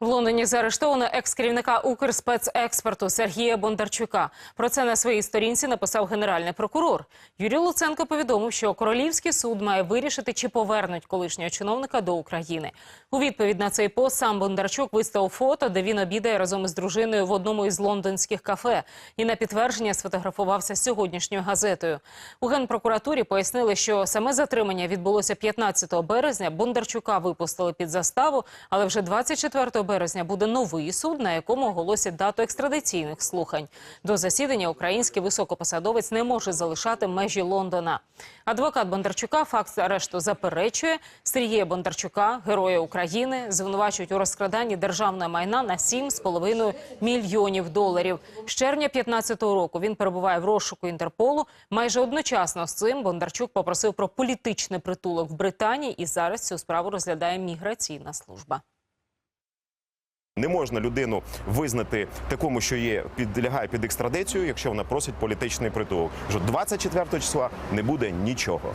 В Лондоні заарештовано екс-керівника Укрспецекспорту Сергія Бондарчука. Про це на своїй сторінці написав генеральний прокурор. Юрій Луценко повідомив, що Королівський суд має вирішити, чи повернуть колишнього чиновника до України. У відповідь на цей пост сам Бондарчук виставив фото, де він обідає разом із дружиною в одному із лондонських кафе. І на підтвердження сфотографувався сьогоднішньою газетою. У генпрокуратурі пояснили, що саме затримання відбулося 15 березня. Бондарчука випустили під заставу, але вже 24 березня буде новий суд, на якому оголосять дату екстрадиційних слухань. До засідання український високопосадовець не може залишати межі Лондона. Адвокат Бондарчука факт арешту заперечує. Сергія Бондарчука, героя України, звинувачують у розкраданні державного майна на 7,5 мільйонів доларів. З червня 2015 року він перебуває в розшуку Інтерполу. Майже одночасно з цим Бондарчук попросив про політичний притулок в Британії, і зараз цю справу розглядає міграційна служба. Не можна людину визнати такому, що є підлягає під екстрадицію, якщо вона просить політичний притулок. Що 24 числа не буде нічого.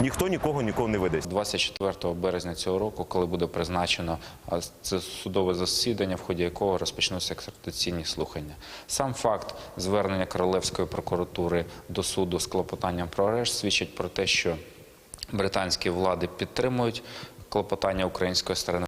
Ніхто нікого нікого не видасть. 24 березня цього року, коли буде призначено це судове засідання, в ході якого розпочнуться екстрадиційні слухання. Сам факт звернення Королевської прокуратури до суду з клопотанням про арешт свідчить про те, що британські влади підтримують клопотання української сторони.